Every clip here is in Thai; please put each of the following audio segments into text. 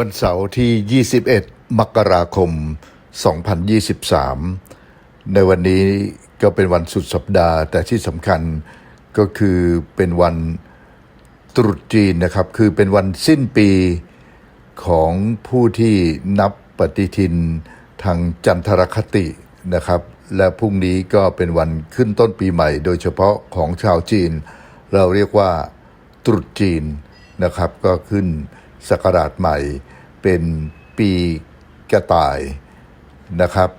วันเสาร์ที่ 21 มกราคม 2023 ในวันนี้ก็เป็นวันสุดสัปดาห์ แต่ที่สำคัญก็คือเป็นวันตรุษจีนนะครับ คือเป็นวันสิ้นปีของผู้ที่นับปฏิทินทางจันทรคตินะครับ และพรุ่งนี้ก็เป็นวันขึ้นต้นปีใหม่ โดยเฉพาะของชาวจีน เราเรียกว่าตรุษจีนนะครับ ก็ขึ้น ศักราชใหม่ เป็นปีกระต่ายนะครับ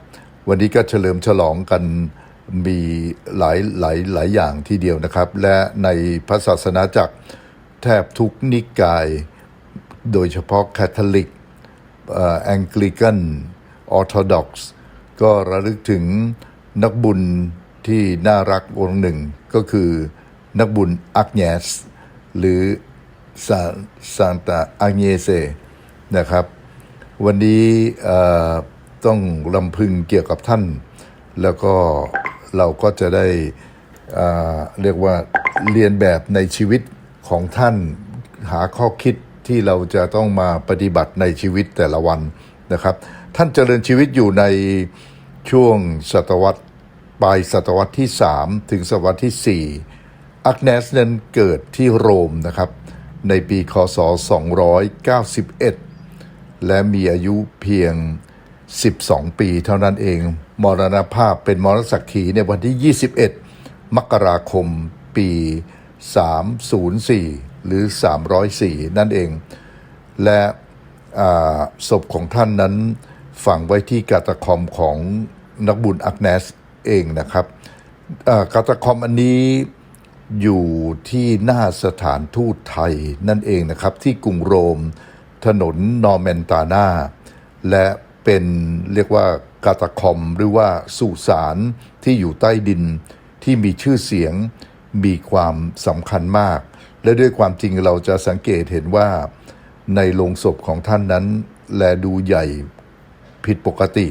วันนี้ก็เฉลิมฉลองกันมีหลายหลายหลายอย่างทีเดียวนะครับ และในพระศาสนาจักรแทบทุกนิกาย โดยเฉพาะแคทอลิกแองกลิกันออร์โธดอกซ์ก็ระลึกถึงนักบุญที่น่ารักองค์หนึ่ง ก็คือนักบุญอักเนสหรือ ซาซานตาอักเนเซนะครับ วันนี้ต้องลำพึงเกี่ยวกับท่าน แล้วก็เราก็จะได้เอ่อเรียกว่าเรียนแบบในชีวิตของท่านหาข้อคิดที่เราจะต้องมาปฏิบัติในชีวิตแต่ละวันนะครับ ท่านเจริญชีวิตอยู่ในช่วงศตวรรษปลายศตวรรษที่ 3 ถึงศตวรรษที่ 4 อักเนสนั้นเกิดที่โรมนะครับ ในปีคศ 291 และมีอายุเพียง 12 ปีเท่านั้นเอง มรณภาพเป็นมรสักขีในวันที่ 21 มกราคม ปี 304 หรือ 304 นั่นเอง และศพของท่านนั้นฝังไว้ที่กาตาคอมของนักบุญอักเนสเองนะครับกาตาคอมอันนี้ อยู่ที่หน้าสถานทูตไทยนั่นเองนะครับ ที่กรุงโรม ถนนนอร์แมนตานาและเป็นเรียกว่ากาตาคอมหรือว่าสุสานที่อยู่ใต้ดินที่มีชื่อเสียงมีความสำคัญมาก และด้วยความจริงเราจะสังเกตเห็นว่าในโลงศพของท่านนั้น แลดูใหญ่ผิดปกติ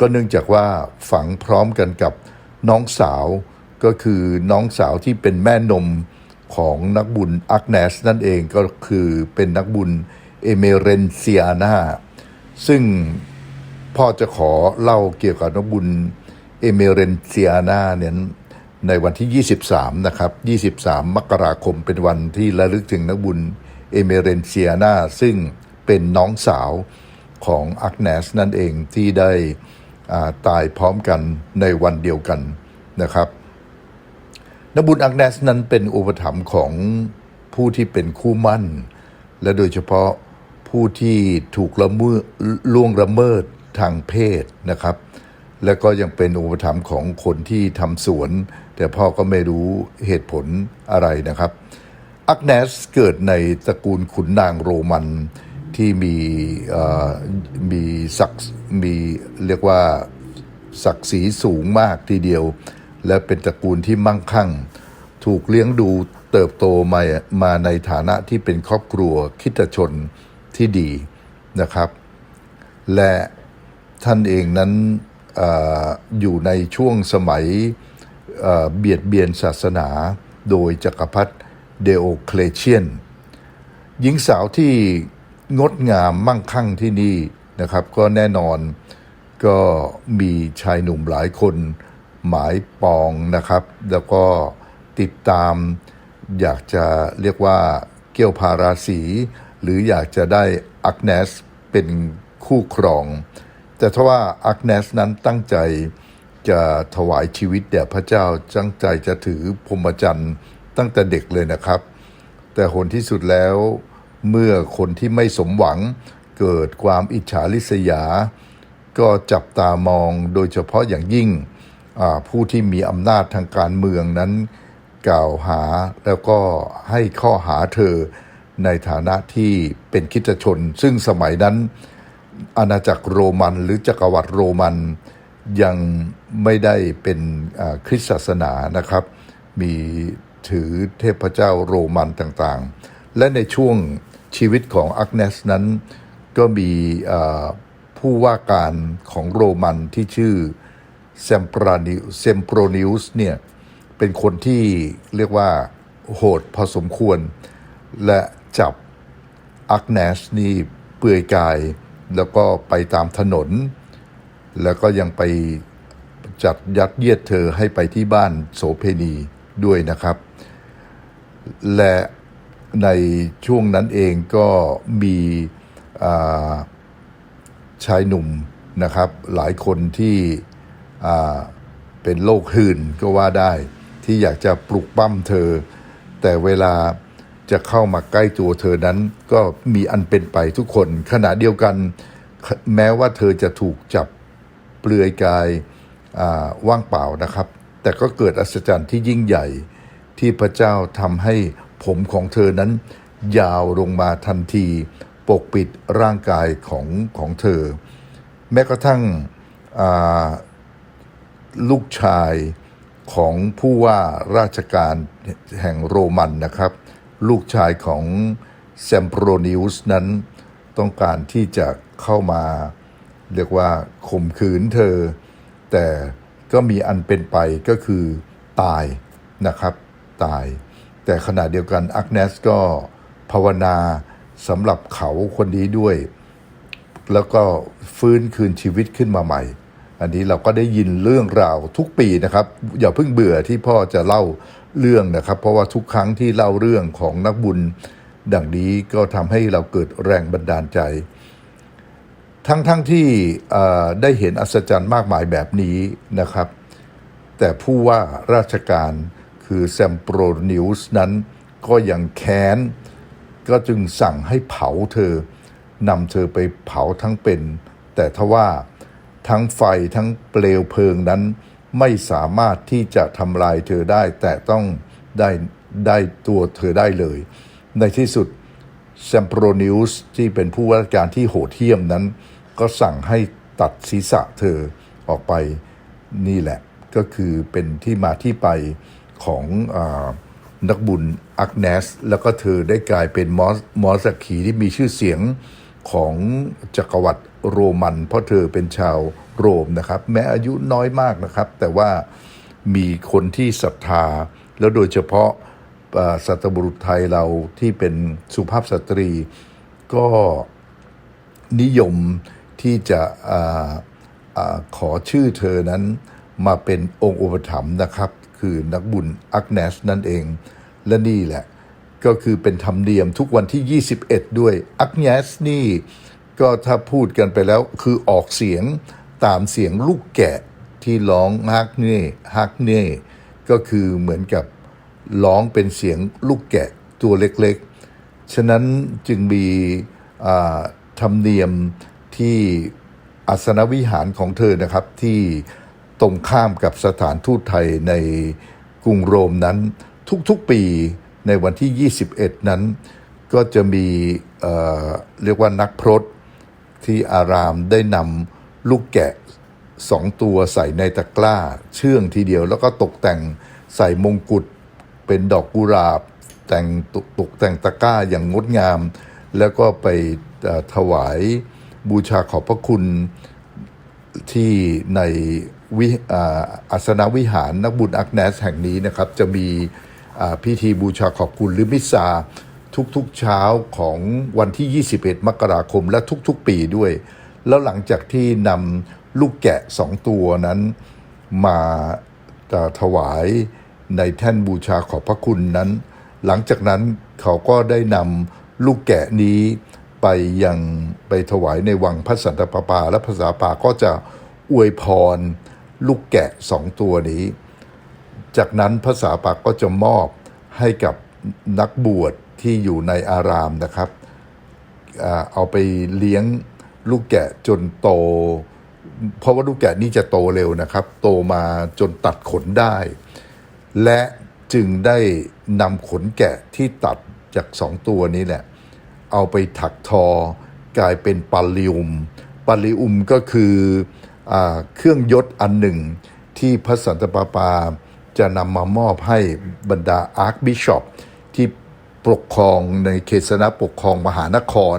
ก็เนื่องจากว่าฝังพร้อมกันกับน้องสาว ก็คือน้องสาวที่เป็นแม่นมของนักบุญอักเนสนั่นเองก็คือเป็นนักบุญเอเมเรนเซียนาซึ่งพ่อจะขอเล่าเกี่ยวกับนักบุญเอเมเรนเซียนาเนี่ยในวันที่ 23 นะครับ 23 มกราคมเป็นวันที่ระลึกถึงนักบุญเอเมเรนเซียนาซึ่งเป็นน้องสาวของอักเนสนั่นเองที่ได้อ่าตายพร้อมกันในวันเดียวกันนะครับ นบุญอักเนสนั้นเป็นอุปถัมภ์ของผู้ที่เป็นคู่มั่น และโดยเฉพาะผู้ที่ถูกละเมิดล่วงละเมิดทางเพศนะครับ และก็ยังเป็นอุปถัมภ์ของคนที่ทำสวน แต่พ่อก็ไม่รู้เหตุผลอะไรนะครับ อักเนสเกิดในตระกูลขุนนางโรมันที่มีมีศักดิ์มีเรียกว่าศักดิ์ศรีสูงมากทีเดียว และเป็นตระกูลที่มั่งคั่ง ถูกเลี้ยงดูเติบโตมามาในฐานะที่เป็นครอบครัวคิดชนที่ดีนะครับ และท่านเองนั้นออยู่ในช่วงสมัยเอ่อเบียดเบียนศาสนาโดยจักรพรรดิเดโอเคลเชียน หญิงสาวที่งดงามมั่งคั่งที่นี่นะครับ ก็แน่นอนก็มีชายหนุ่มหลายคน หมายปองนะครับ แล้วก็ติดตามอยากจะเรียกว่าเกี่ยวพาราศีหรืออยากจะได้อักเนสเป็นคู่ครอง แต่ถ้าว่าอักเนสนั้นตั้งใจจะถวายชีวิตแด่พระเจ้าตั้งใจจะถือพรหมจรรย์ตั้งแต่เด็กเลยนะครับ แต่ผลที่สุดแล้วเมื่อคนที่ไม่สมหวังเกิดความอิจฉาริษยา ก็จับตามองโดยเฉพาะอย่างยิ่ง ผู้ที่มีอำนาจทางการเมืองนั้นกล่าวหาแล้วก็ให้ข้อหาเธอในฐานะที่เป็นคริสตชน ซึ่งสมัยนั้นอาณาจักรโรมันหรือจักรวรรดิโรมันยังไม่ได้เป็นคริสตศาสนานะครับ มีถือเทพเจ้าโรมันต่างๆ และในช่วงชีวิตของอักเนสนั้นก็มีผู้ว่าการของโรมันที่ชื่อ เซมปรานิเซมโปรนิวส์เนี่ยเป็นคนที่เรียกว่าโหดพอสมควร และจับอักเนสนี่ไปปลือยกาย แล้วก็ไปตามถนน แล้วก็ยังไปจัดยัดเยียดเธอให้ไปที่บ้านโสเพณีด้วยนะครับ และในช่วงนั้นเองก็มีชายหนุ่มนะครับ หลายคนที่ เป็นโรคหื่นก็ว่าได้ ที่อยากจะปลุกปั้มเธอ แต่เวลาจะเข้ามาใกล้ตัวเธอนั้นก็มีอันเป็นไปทุกคน ขณะเดียวกันแม้ว่าเธอจะถูกจับเปลือยกายาว่างเปล่านะครับ แต่ก็เกิดอัศจรรย์ที่ยิ่งใหญ่ที่พระเจ้าทำให้ผมของเธอนั้น ยาวลงมาทันที ปกปิดร่างกายของของเธอ แม้กระทั่ง ลูกชายของผู้ว่าราชการแห่งโรมันนะครับ ลูกชายของแซมโปรนิวส์นั้นต้องการที่จะเข้ามา เรียกว่าข่มขืนเธอ แต่ก็มีอันเป็นไปก็คือตายนะครับตาย แต่ขณะเดียวกันอักเนสก็ภาวนาสำหรับเขาคนนี้ด้วย แล้วก็ฟื้นคืนชีวิตขึ้นมาใหม่ อันนี้เราก็ได้ยินเรื่องราวทุกปีนะครับ อย่าเพิ่งเบื่อที่พ่อจะเล่าเรื่องนะครับ เพราะว่าทุกครั้งที่เล่าเรื่องของนักบุญ ดังนี้ก็ทำให้เราเกิดแรงบันดาลใจ ทั้งๆทที่ได้เห็นอัศจรรย์มากมายแบบนี้นะครับ แต่ผู้ว่าราชการคือแซมโปรนิวส์นั้นก็ยังแค้น ก็จึงสั่งให้เผาเธอนำเธอไปเผาทั้งเป็น แต่ทว่า ทั้งไฟทั้งเปลวเพลิงนั้น ไม่สามารถที่จะทำลายเธอได้ แต่ต้องได้ได้ตัวเธอได้เลย ในที่สุดแซมโปรนิวส์ที่เป็นผู้ว่าราชการที่โหดเหี้ยมนั้น ก็สั่งให้ตัดศีรษะเธอออกไปนี่แหละ ก็คือเป็นที่มาที่ไปของอนักบุญอักเนส แล้วก็เธอได้กลายเป็นมอสมอสขีที่มีชื่อเสียงของจักรวรรดิ โรมัน เพราะเธอเป็นชาวโรมนะครับ แม้อายุน้อยมากนะครับ แต่ว่ามีคนที่ศรัทธา แล้วโดยเฉพาะสัตบุรุษไทยเราที่เป็นสุภาพสตรี ก็นิยมที่จะอาอาขอชื่อเธอนั้นมาเป็นองค์อุปถัมภ์นะครับ คือนักบุญอักเนสนั่นเอง และนี่แหละ ก็คือเป็นธรรมเนียมทุกวันที่ 21 ด้วยอักเนสนี่ ก็ถ้าพูดกันไปแล้วคือออกเสียงตามเสียงลูกแกะที่ร้องฮักเน่ฮักเน่ก็คือเหมือนกับร้องเป็นเสียงลูกแกะตัวเล็กๆ ฉะนั้นจึงมีธรรมเนียมที่อาสนวิหารของเธอนะครับที่ตรงข้ามกับสถานทูตไทยในกรุงโรมนั้นทุกๆปีในวันที่ 21 นั้น ก็จะมีเเรียกว่านักพรต ที่อารามได้นำลูกแกะสองตัวใส่ในตะกร้า เชื่องทีเดียวแล้วก็ตกแต่งใส่มงกุฎเป็นดอกกุหลาบ แต่งตกแต่งตะกร้าอย่างงดงาม แล้วก็ไปถวายบูชาขอบพระคุณที่ในวิอาสนวิหารนักบุญอักเนสแห่งนี้นะครับ จะมีพิธีบูชาขอบคุณหรือมิสซา ทุกๆเช้าของวันที่ 21 มกราคมและทุกๆปีด้วย แล้วหลังจากที่นำลูกแกะสองตัวนั้นมาถวายในแท่นบูชาขอบพระคุณนั้น หลังจากนั้นเขาก็ได้นำลูกแกะนี้ไปยังไปถวายในวังพระสันตะปาปา และภาษาปาก็จะอวยพรลูกแกะสองตัวนี้ จากนั้นภาษาปาก็จะมอบให้กับนักบวช ที่อยู่ในอารามนะครับ เอาไปเลี้ยงลูกแกะจนโต เพราะว่าลูกแกะนี่จะโตเร็วนะครับ โตมาจนตัดขนได้ และจึงได้นำขนแกะที่ตัดจากสองตัวนี้แหละ เอาไปถักทอกลายเป็นปาลิอุมปาลิอุมก็คืออเครื่องยศอันหนึ่งที่พระสันตะปาปาจะนำมามอบให้บรรดาอาร์คบิชอป ปกครองในเขตสนะปกครองมหานคร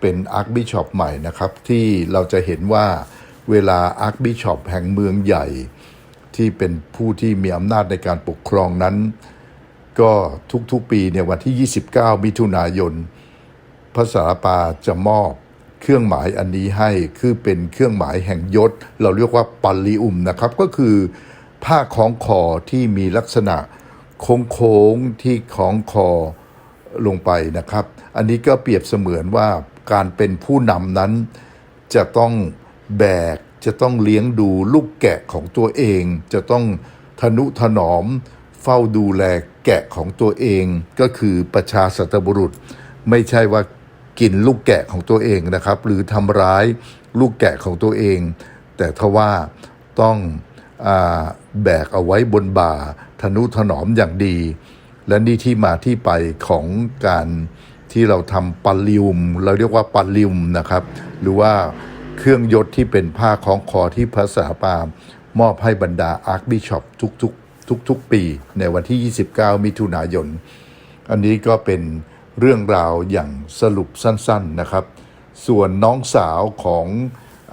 เป็นอาร์คบิชอปใหม่นะครับ ที่เราจะเห็นว่าเวลาอาร์คบิชอปแห่งเมืองใหญ่ ที่เป็นผู้ที่มีอำนาจในการปกครองนั้น ก็ทุกๆปีในวันที่ 29 มิถุนายน พระสารปาจะมอบเครื่องหมายอันนี้ให้คือเป็นเครื่องหมายแห่งยศ เราเรียกว่าปัลลิอุมนะครับ ก็คือผ้าคล้องคอที่มีลักษณะโค้งๆที่คล้องคอ ลงไปนะครับ อันนี้ก็เปรียบเสมือนว่าการเป็นผู้นำนั้น จะต้องแบก จะต้องเลี้ยงดูลูกแกะของตัวเอง จะต้องทนุถนอม เฝ้าดูแลแกะของตัวเอง ก็คือประชาสัตบุรุษ ไม่ใช่ว่ากินลูกแกะของตัวเองนะครับ หรือทำร้ายลูกแกะของตัวเอง แต่ทว่าต้องอแบกเอาไว้บนบ่าทนุถนอมอย่างดี และนี่ที่มาที่ไปของการที่เราทำปัลลิวม เราเรียกว่าปัลลิวมนะครับ หรือว่าเครื่องยศที่เป็นผ้าคล้องคอที่ภาษาปามมอบให้บรรดาอาร์คบิชอปทุกๆ ทุกๆ ปี ในวันที่ 29 มิถุนายน อันนี้ก็เป็นเรื่องราวอย่างสรุปสั้นๆนะครับ ส่วนน้องสาวของ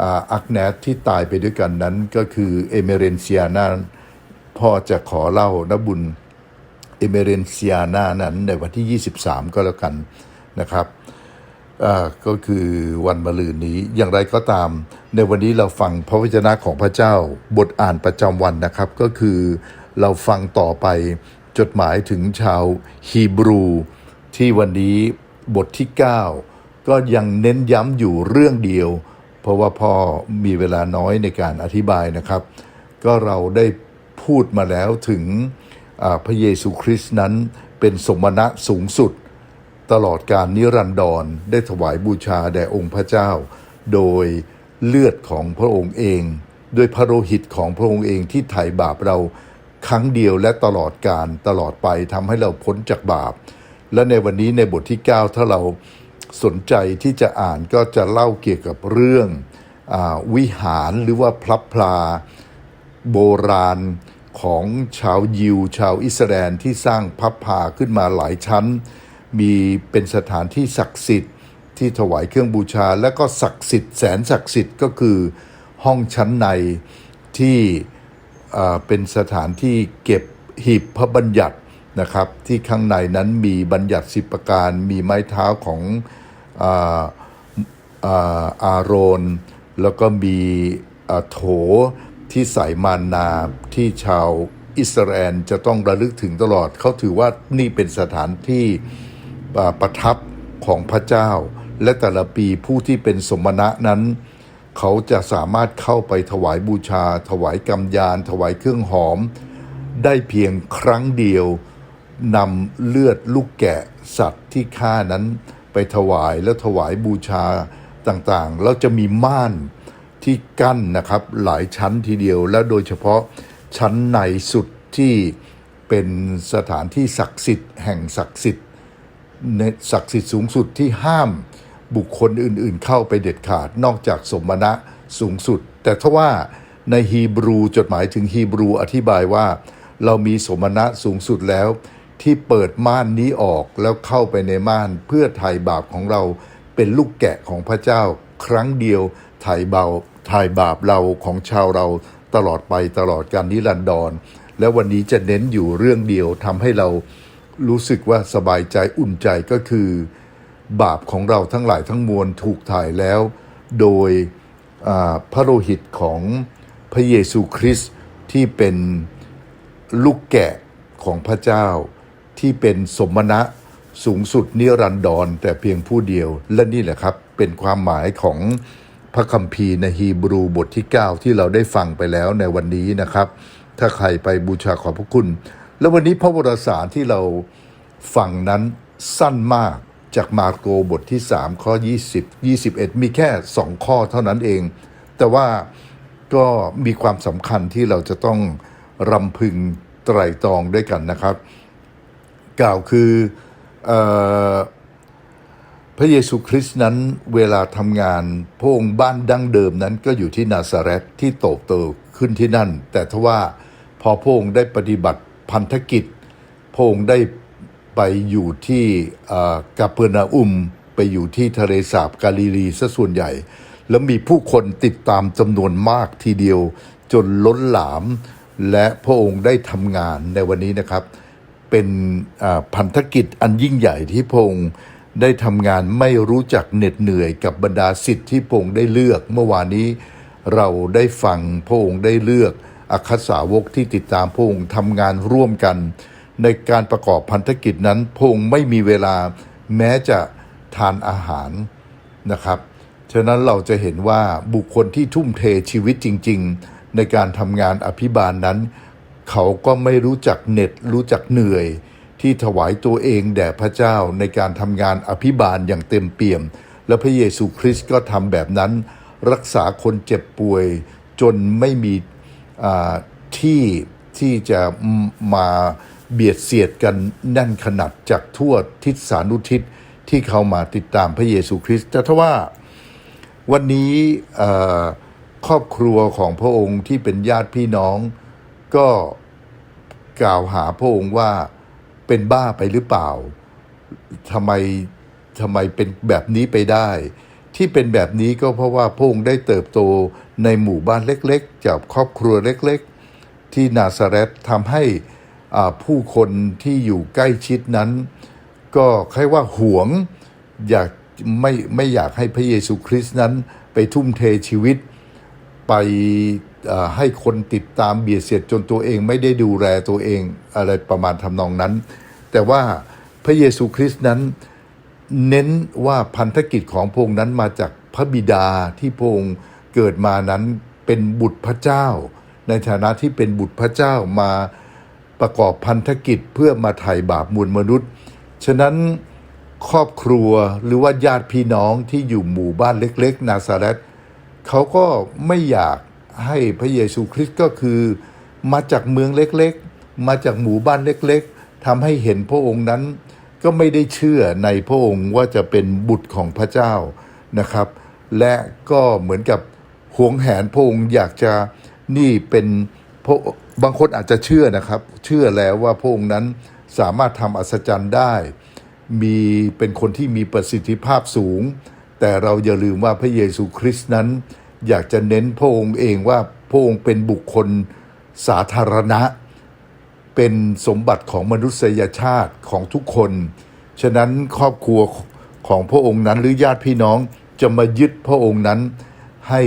อาอักแนทที่ตายไปด้วยกันนั้นก็คือเอเมเรนเซียนาพ่อจะขอเล่านบุญ อเมเรนเซียนานั้นในวันที่ 23 ก็แล้วกันนะครับก็คือวันมะรืนนี้อย่างไรก็ตาม ในวันนี้เราฟังพระวจนะของพระเจ้าบทอ่านประจำวันนะครับ ก็คือเราฟังต่อไปจดหมายถึงชาวฮีบรู ที่วันนี้บทที่ 9 ก็ยังเน้นย้ำอยู่เรื่องเดียว เพราะว่าพ่อมีเวลาน้อยในการอธิบายนะครับ ก็เราได้พูดมาแล้วถึง พระเยซูคริสต์นั้นเป็นสมณะสูงสุด ตลอดการนิรันดรได้ถวายบูชาแด่องค์พระเจ้า โดยเลือดของพระองค์เอง ด้วยพระโลหิตของพระองค์เองที่ไถ่บาปเราครั้งเดียวและตลอดการตลอดไปทำให้เราพ้นจากบาป และในวันนี้ในบทที่ 9 ถ้าเราสนใจที่จะอ่านก็จะเล่าเกี่ยวกับเรื่องอวิหารหรือว่าพลับพลาโบราณ ของชาวยิว ชาวอิสราเอลที่สร้างพับพาขึ้นมาหลายชั้น มีเป็นสถานที่ศักดิ์สิทธิ์ ที่ถวายเครื่องบูชา และก็ศักดิ์สิทธิ์แสนศักดิ์สิทธิ์ก็คือห้องชั้นในที่เป็นสถานที่เก็บหีบพระบัญญัตินะครับ ที่ข้างในนั้นมีบัญญัติสิบประการ มีไม้เท้าของอาอาอาโรน แล้วก็มีโถ ที่ใส่มานนาที่ชาวอิสราเอลจะต้องระลึกถึงตลอด เขาถือว่านี่เป็นสถานที่ประทับของพระเจ้า และแต่ละปีผู้ที่เป็นสมณะนั้น เขาจะสามารถเข้าไปถวายบูชา ถวายกำยาน ถวายเครื่องหอม ได้เพียงครั้งเดียวนำเลือดลูกแกะสัตว์ที่ฆ่านั้นไปถวายและถวายบูชาต่างๆ แล้วจะมีม่าน ที่กั้นนะครับหลายชั้นทีเดียว และโดยเฉพาะชั้นในสุดที่เป็นสถานที่ศักดิ์สิทธิ์แห่งศักดิ์สิทธิ์ในศักดิ์สิทธิ์สูงสุดที่ห้ามบุคคลอื่นๆ เข้าไปเด็ดขาดนอกจากสมณะสูงสุด แต่ถ้าว่าในฮีบรูจดหมายถึงฮีบรูอธิบายว่า เรามีสมณะสูงสุดแล้ว ที่เปิดม่านนี้ออกแล้วเข้าไปในม่านเพื่อไถ่บาปของเราเป็นลูกแกะของพระเจ้าครั้งเดียวไถ่เบา ถ่ายบาปเราของชาวเราตลอดไปตลอดการนิรันดร และวันนี้จะเน้นอยู่เรื่องเดียวทำให้เรารู้สึกว่าสบายใจอุ่นใจก็คือ บาปของเราทั้งหลายทั้งมวลถูกถ่ายแล้ว โดยพระโลหิตของพระเยซูคริสต์ที่เป็นลูกแกะของพระเจ้า ที่เป็นสมณะสูงสุดนิรันดรแต่เพียงผู้เดียว และนี่แหละครับเป็นความหมายของ พระคัมภีร์ในฮีบรูบทที่ 9 ที่เราได้ฟังไปแล้วในวันนี้นะครับ ถ้าใครไปบูชาขอบพระคุณ แล้ววันนี้พระวรสารที่เราฟังนั้นสั้นมากจากมาระโกบทที่ 3 ข้อ 20 21 มีแค่ 2 ข้อเท่านั้นเอง แต่ว่าก็มีความสำคัญที่เราจะต้องรำพึงไตรตรองด้วยกันนะครับ กล่าวคืออ พระเยซูคริสต์นั้นเวลาทำงานพระองค์บ้านดั้งเดิมนั้นก็อยู่ที่นาซาเรตที่โตโตขึ้นที่นั่น แต่ทว่าพอพระองค์ได้ปฏิบัติพันธกิจพระองค์ได้ไปอยู่ที่กาเปอร์นาอุม ไปอยู่ที่ทะเลสาบกาลิลีซะส่วนใหญ่ แล้วมีผู้คนติดตามจำนวนมากทีเดียวจนล้นหลาม และพระองค์ได้ทำงานในวันนี้นะครับ เป็นพันธกิจอันยิ่งใหญ่ที่พระองค์ ได้ทำงานไม่รู้จักเหน็ดเหนื่อยกับบรรดาสิทธิ์ที่พระองค์ได้เลือก เมื่อวานนี้เราได้ฟังพระองค์ได้เลือกอัคสาวกที่ติดตามพระองค์ทำงานร่วมกัน ในการประกอบพันธกิจนั้นพระองค์ไม่มีเวลาแม้จะทานอาหารนะครับ ฉะนั้นเราจะเห็นว่าบุคคลที่ทุ่มเทชีวิตจริง ๆ ในการทำงานอภิบาลนนั้น เขาก็ไม่รู้จักเหน็ดรู้จักเหนื่อย ที่ถวายตัวเองแด่พระเจ้าในการทำงานอภิบาลอย่างเต็มเปี่ยม และพระเยซูคริสต์ก็ทำแบบนั้น รักษาคนเจ็บป่วยจนไม่มีที่ที่จะมาเบียดเสียดกันแน่นขนาดจากทั่วทิศสานุทิศที่เขามาติดตามพระเยซูคริสต์แต่ถ้าว่าวันนี้ครอบครัวของพระองค์ที่เป็นญาติพี่น้องก็กล่าวหาพระองค์ว่า เป็นบ้าไปหรือเปล่าทำไมทำไมเป็นแบบนี้ไปได้ ที่เป็นแบบนี้ก็เพราะว่าพระองค์ได้เติบโตในหมู่บ้านเล็กๆ จากครอบครัวเล็กๆ ที่นาซาเรตทำให้ผู้คนที่อยู่ใกล้ชิดนั้น ก็ค่ว่าหวงอยากไม่ไม่อยากให้พระเยซูคริสต์นั้นไปทุ่มเทชีวิตไป ให้คนติดตามเบียดเสียดจนตัวเองไม่ได้ดูแลตัวเองอะไรประมาณทำนองนั้น แต่ว่าพระเยซูคริสต์นั้นเน้นว่าพันธกิจของพระองค์นั้นมาจากพระบิดาที่พระองค์เกิดมานั้นเป็นบุตรพระเจ้า ในฐานะที่เป็นบุตรพระเจ้ามาประกอบพันธกิจเพื่อมาไถ่บาปมวลมนุษย์ ฉะนั้นครอบครัวหรือว่าญาติพี่น้องที่อยู่หมู่บ้านเล็ก ๆ นาซาเรตเขาก็ไม่อยาก ให้พระเยซูคริสต์ก็คือ มาจากเมืองเล็กๆ มาจากหมู่บ้านเล็กๆทำให้เห็นพระองค์นั้น ก็ไม่ได้เชื่อในพระองค์ว่าจะเป็นบุตรของพระเจ้านะครับ และก็เหมือนกับหวงแหนพระองค์อยากจะนี่เป็นพระบางคนอาจจะเชื่อนะครับ เชื่อแล้วว่าพระองค์นั้นสามารถทำอัศจรรย์ได้ มีเป็นคนที่มีประสิทธิภาพสูง แต่เราอย่าลืมว่าพระเยซูคริสต์นั้น อยากจะเน้นพระองค์เองว่าพระองค์เป็นบุคคลสาธารณะ เป็นสมบัติของมนุษยชาติของทุกคน ฉะนั้นครอบครัวของพระองค์นั้นหรือญาติพี่น้องจะมายึดพระองค์นั้นให้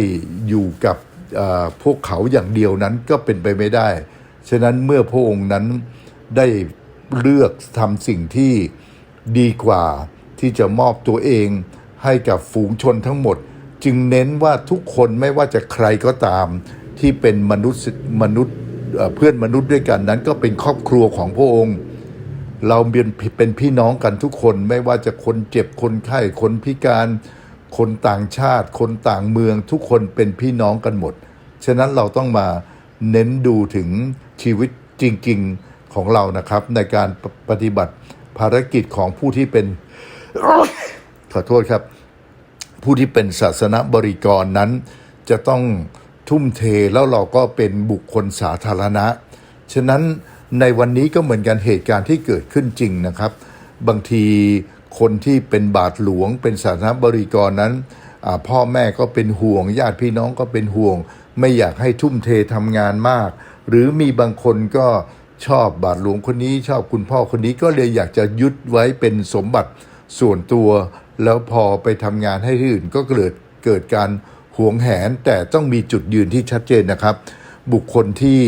อยู่กับพวกเขาอย่างเดียวนั้นก็เป็นไปไม่ได้ ฉะนั้นเมื่อพระองค์นั้นได้เลือกทำสิ่งที่ดีกว่าที่จะมอบตัวเองให้กับฝูงชนทั้งหมด จึงเน้นว่าทุกคนไม่ว่าจะใครก็ตามที่เป็นมนุษย์มนุษย์เพื่อนมนุษย์ด้วยกันนั้นก็เป็นครอบครัวของพระองค์ เราเป็นเป็นพี่น้องกันทุกคนไม่ว่าจะคนเจ็บคนไข้คนพิการ คนต่างชาติ คนต่างเมืองทุกคนเป็นพี่น้องกันหมด ฉะนั้นเราต้องมาเน้นดูถึงชีวิตจริง ๆของเรานะครับ ในการปปฏิบัติภารกิจของผู้ที่เป็นขอโทษครับ ผู้ที่เป็นศาสนบริกรนั้น จะต้องทุ่มเทแล้วเราก็เป็นบุคคลสาธารณะ ฉะนั้นในวันนี้ก็เหมือนกันเหตุการณ์ที่เกิดขึ้นจริงนะครับ บางทีคนที่เป็นบาทหลวง เป็นศาสนบริกรนั้น พ่อแม่ก็เป็นห่วง ญาติพี่น้องก็เป็นห่วง ไม่อยากให้ทุ่มเททำงานมาก หรือมีบางคนก็ชอบบาทหลวงคนนี้ ชอบคุณพ่อคนนี้ก็เลยอยากจะยึดไว้เป็นสมบัติส่วนตัว แล้วพอไปทำงานให้ที่อื่นก็เกิดเกิดการหวงแหนแต่ต้องมีจุดยืนที่ชัดเจนนะครับ บุคคลที่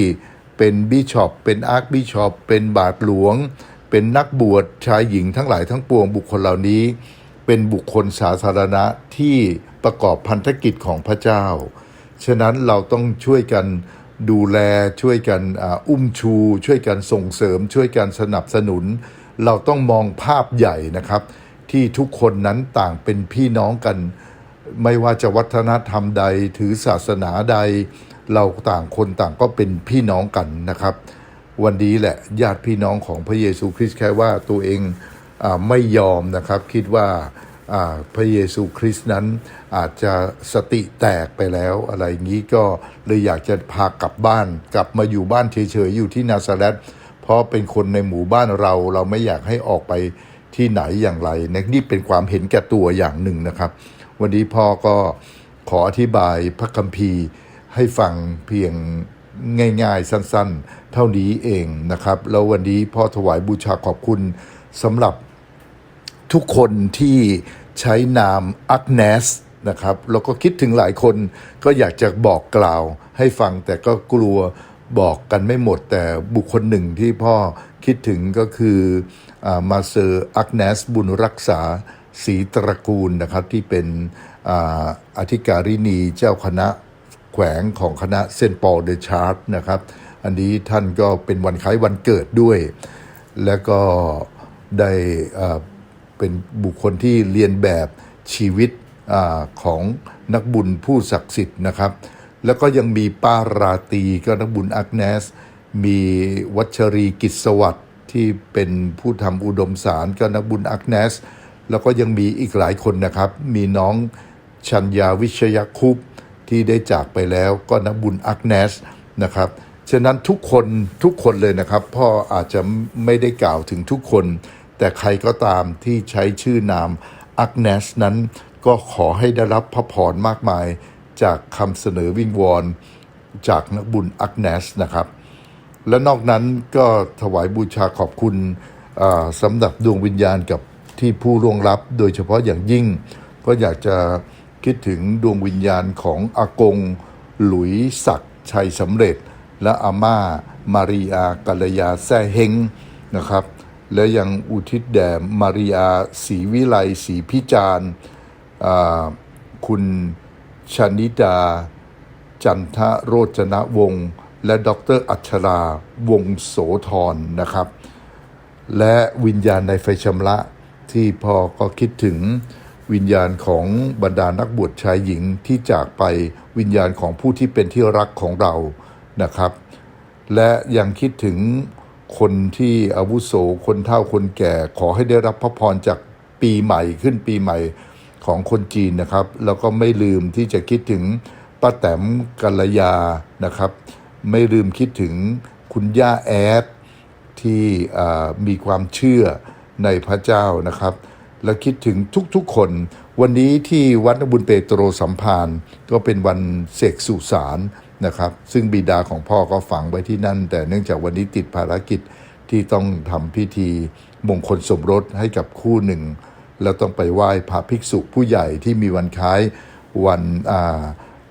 เป็นบิชอปเป็นอาร์คบิชอปเป็นบาทหลวง เป็นนักบวชชายหญิงทั้งหลายทั้งปวงบุคคลเหล่านี้ เป็นบุคคลสาธารณะที่ประกอบพันธกิจของพระเจ้า ฉะนั้นเราต้องช่วยกันดูแลช่วยกันอาอุ้มชู ช่วยกันส่งเสริม ช่วยกันสนับสนุน เราต้องมองภาพใหญ่นะครับ ที่ทุกคนนั้นต่างเป็นพี่น้องกัน ไม่ว่าจะวัฒนธรรมใดถือศาสนาใด เราต่างคนต่างก็เป็นพี่น้องกันนะครับ วันนี้แหละญาติพี่น้องของพระเยซูคริสต์แค่ว่าตัวเองอไม่ยอมนะครับคิดว่าพระเยซูคริสต์นั้นอาจจะสติแตกไปแล้วอะไรอย่างนี้ก็เลยอยากจะพากลับบ้าน กลับมาอยู่บ้านเฉยๆอยู่ที่นาซาเรตเพราะเป็นคนในหมู่บ้านเราเราไม่อยากให้ออกไป ที่ไหนอย่างไรนะนี่เป็นความเห็นแก่ตัวอย่างหนึ่งนะครับ วันนี้พ่อก็ขออธิบายพระคัมภีร์ให้ฟังเพียงง่ายๆ สั้นๆ เท่านี้เองนะครับ แล้ววันนี้พ่อถวายบูชาขอบคุณสำหรับทุกคนที่ใช้นามอักเนสนะครับแล้วก็คิดถึงหลายคนก็อยากจะบอกกล่าวให้ฟังแต่ก็กลัวบอกกันไม่หมดแต่บุคคลหนึ่งที่พ่อคิดถึงก็คือ มาเซอร์อักเนสบุญรักษาศรีตระกูลนะครับที่เป็นออธิการินีเจ้าคณะแขวงของคณะเซนปอลเดชาร์ตนะครับ อันนี้ท่านก็เป็นวันคล้ายวันเกิดด้วย แล้วก็ได้เป็นบุคคลที่เรียนแบบชีวิตอของนักบุญผู้ศักดิ์สิทธิ์นะครับ แล้วก็ยังมีป้าราตีก็นักบุญอักเนส มีวัชรีกิจสวัสดิ์ ที่เป็นผู้ทำอุดมสารก็นักบุญอักเนส แล้วก็ยังมีอีกหลายคนนะครับ มีน้องชัญญาวิชยคุปที่ได้จากไปแล้วก็นักบุญอักเนสนะครับฉะนั้นทุกคนทุกคนเลยนะครับ พ่ออาจจะไม่ได้กล่าวถึงทุกคน แต่ใครก็ตามที่ใช้ชื่อนามอักเนสนั้นก็ขอให้ได้รับพระพรมากมาย จากคำเสนอวิงวอนจากนักบุญอักเนสนะครับ และนอกนั้นก็ถวายบูชาขอบคุณสำหรับดวงวิญญาณกับที่ผู้ร่วงลับโดยเฉพาะอย่างยิ่ง ก็อยากจะคิดถึงดวงวิญญาณของอากง หลุยศักดิ์ชัยสำเร็จ และอาม่า มาริยากัลยาแซ่เฮงนะครับ และยังอุทิศแด่มาริยาศรีวิไลศรีพิจารคุณชนิดา จันทโรจนวงศ์ และดรอัชราวงโสธรนะครับ และวิญญาณในไฟชำระที่พ่อก็คิดถึงวิญญาณของบรรดานักบวชชายหญิงที่จากไปวิญญาณของผู้ที่เป็นที่รักของเรานะครับ และยังคิดถึงคนที่อาวุโสคนเฒ่าคนแก่ขอให้ได้รับพระพรจากปีใหม่ขึ้นปีใหม่ของคนจีนนะครับ แล้วก็ไม่ลืมที่จะคิดถึงป้าแตมกัลยานะครับ ไม่ลืมคิดถึงคุณย่าแอดที่มีความเชื่อในพระเจ้านะครับ และคิดถึงทุกๆคน วันนี้ที่วัดบุญเปโตรสัมพานธ์ก็เป็นวันเสกสุสานนะครับ ซึ่งบิดาของพ่อก็ฝังไว้ที่นั่น แต่เนื่องจากวันนี้ติดภารกิจที่ต้องทำพิธีมงคลสมรสให้กับคู่หนึ่ง แล้วต้องไปไหว้พระภิกษุผู้ใหญ่ที่มีวันคล้ายวัน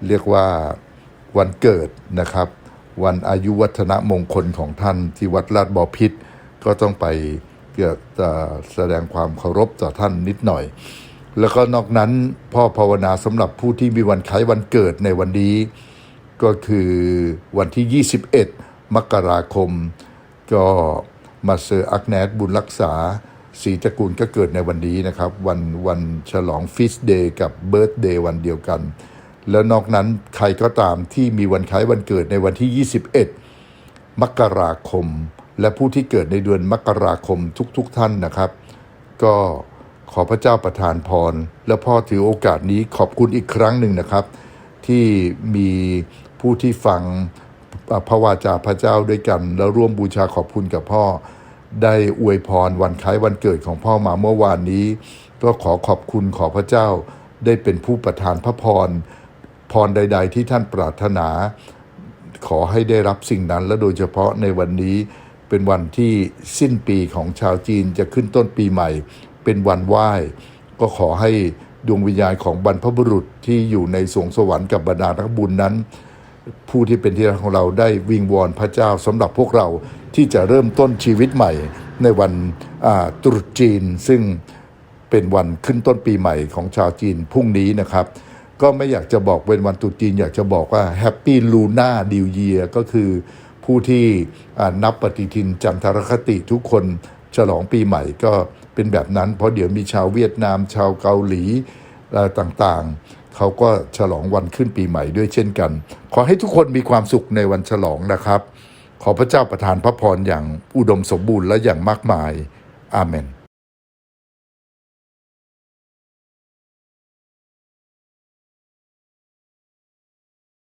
เรียกว่าวันเกิดนะครับ วันอายุวัฒนมงคลของท่านที่วัดลาดบอพิษก็ต้องไปเกิดเอ่อแสดงความเคารพต่อท่านนิดหน่อย แล้วก็นอกนั้นพ่อภาวนาสำหรับผู้ที่มีวันคล้ายวันเกิดในวันนี้ ก็คือวันที่ 21 มกราคม ก็มาเซอร์อักแนดบุญรักษาศรีตระกูลก็เกิดในวันนี้นะครับ วันวันฉลองฟิสเดย์กับเบิร์ d เดย์วันเดียวกัน แล้วนอกนั้นใครก็ตามที่มีวันคล้ายวันเกิดในวันที่ 21 มกราคม และผู้ที่เกิดในเดือนมกราคมทุกๆทท่านนะครับ ก็ขอพระเจ้าประทานพร และพ่อถือโอกาสนี้ขอบคุณอีกครั้งหนึ่งนะครับ ที่มีผู้ที่ฟังพระวาจาพระเจ้าด้วยกัน แล้วร่วมบูชาขอบคุณกับพ่อ ได้อวยพรวันคล้ายวันเกิดของพ่อมาเมื่อวานนี้ ก็ขอขอบคุณขอพระเจ้าได้เป็นผู้ประทานพระพร พรใด ๆ ที่ท่านปรารถนา ขอให้ได้รับสิ่งนั้น และโดยเฉพาะในวันนี้เป็นวันที่สิ้นปีของชาวจีนจะขึ้นต้นปีใหม่ เป็นวันไหว้ ก็ขอให้ดวงวิญญาณของบรรพบุรุษที่อยู่ในสวงสวรรค์กับบรรดานักบุญนั้น ผู้ที่เป็นที่รักของเราได้วิงวอนพระเจ้าสำหรับพวกเราที่จะเริ่มต้นชีวิตใหม่ในวันตรุษจีน ซึ่งเป็นวันขึ้นต้นปีใหม่ของชาวจีนพรุ่งนี้นะครับ ก็ไม่อยากจะบอกเป็นวันตุจีน อยากจะบอกว่าแฮปปี้ลูน่าดิวเยียก็คือผู้ที่นับปฏิทินจันทรคติทุกคนฉลองปีใหม่ก็เป็นแบบนั้น เพราะเดี๋ยวมีชาวเวียดนาม ชาวเกาหลีต่างๆ เขาก็ฉลองวันขึ้นปีใหม่ด้วยเช่นกัน ขอให้ทุกคนมีความสุขในวันฉลองนะครับ ขอพระเจ้าประทานพระพรอย่างอุดมสมบูรณ์และอย่างมากมาย อาเมน